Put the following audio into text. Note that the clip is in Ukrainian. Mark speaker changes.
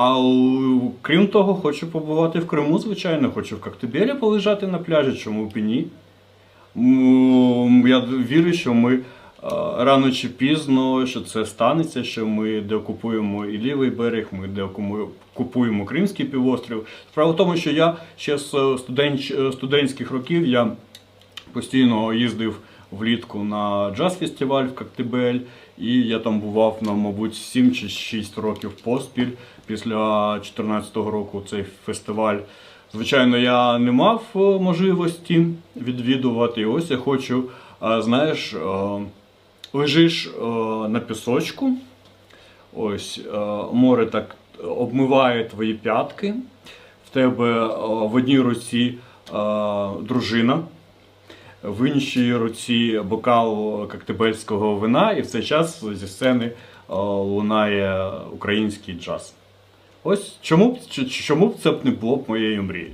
Speaker 1: А крім того, хочу побувати в Криму, звичайно, хочу в Коктебелі полежати на пляжі, чому б і ні. Я вірю, що ми е, рано чи пізно, що це станеться, що ми деокупуємо і лівий берег, ми деокупуємо Кримський півострів. Справа в тому, що я ще з студентських років я постійно їздив влітку на джаз-фестиваль в Коктебель, і я там бував на, мабуть, 7 чи 6 років поспіль. Після 2014 року цей фестиваль. Звичайно, я не мав е, можливості відвідувати. Ось я хочу, е, знаєш, е, лежиш на пісочку, ось море так обмиває твої п'ятки. В тебе в одній руці дружина, в іншій руці бокал коктебельського вина, і в цей час зі сцени е, лунає український джаз. Ось чому б чому б це б не було б моєю мрією.